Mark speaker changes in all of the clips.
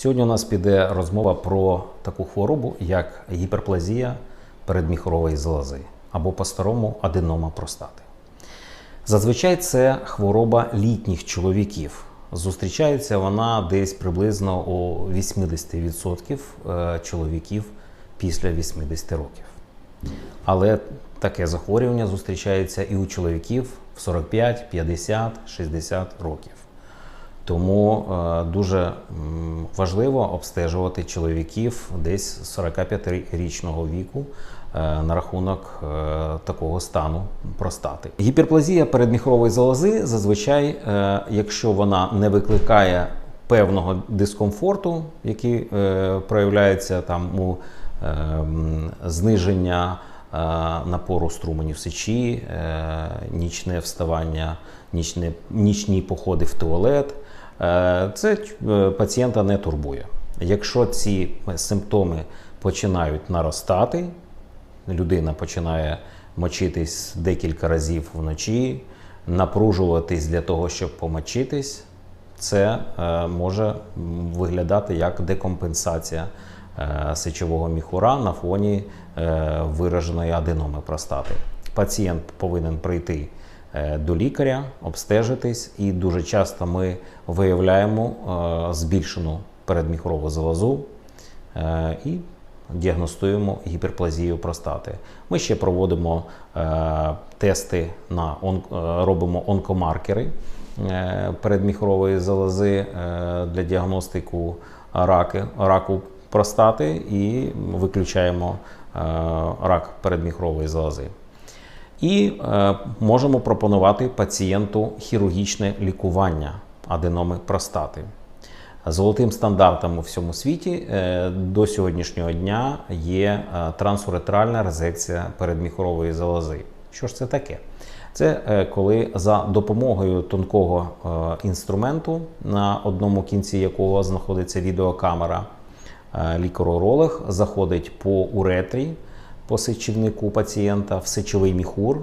Speaker 1: Сьогодні у нас піде розмова про таку хворобу, як гіперплазія передміхорової залози або по-старому аденома простати. Зазвичай це хвороба літніх чоловіків. Зустрічається вона десь приблизно у 80% е, чоловіків після 80 років. Але таке захворювання зустрічається і у чоловіків в 45, 50, 60 років. Тому е, дуже важливо обстежувати чоловіків десь 45-річного віку е, на рахунок е, такого стану простати. Гіперплазія передміхрової залози зазвичай, якщо вона не викликає певного дискомфорту, який проявляється там у е, зниження напору струменів сечі, нічне вставання, нічне, нічні походи в туалет. Е, Це е, пацієнта не турбує. Якщо ці симптоми починають наростати, людина починає мочитись декілька разів вночі, напружуватись для того, щоб помочитись, це е, може виглядати як декомпенсація сечового міхура на фоні вираженої аденоми простати. Пацієнт повинен прийти до лікаря, обстежитись, і дуже часто ми виявляємо е, збільшену передміхурову залозу е, і діагностуємо гіперплазію простати. Ми ще проводимо е, тести на е, робимо онкомаркери е, передміхурової залози е, для діагностику раки, раку простати і виключаємо е, рак передміхурової залози. І е, можемо пропонувати пацієнту хірургічне лікування аденоми простати. Золотим стандартом у всьому світі е, до сьогоднішнього дня є е, трансуретральна резекція передміхорової залози. Що ж це таке? Це коли за допомогою тонкого інструменту, на одному кінці якого знаходиться відеокамера, е, лікар-уролог заходить по уретрі, по сечівнику пацієнта в сечовий міхур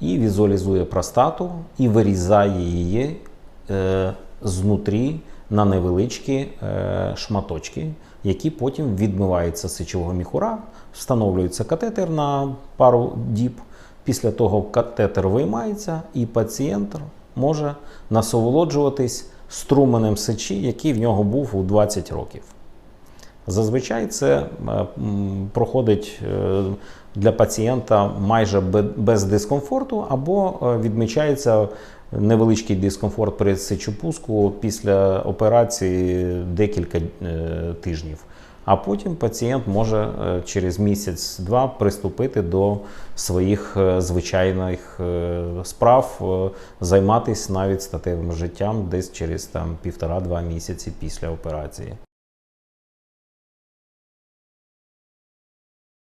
Speaker 1: і візуалізує простату і вирізає її е, знутрі на невеличкі е, шматочки, які потім відмиваються з сечового міхура, встановлюється катетер на пару діб. Після того катетер виймається, і пацієнт може насолоджуватись струменем сечі, який в нього був у 20 років. Зазвичай це е, проходить е, для пацієнта майже без дискомфорту, або е, відмічається невеличкий дискомфорт при сечопуску після операції декілька тижнів. А потім пацієнт може через місяць-два приступити до своїх звичайних справ, займатися навіть статевим життям десь через там півтора-два місяці після операції.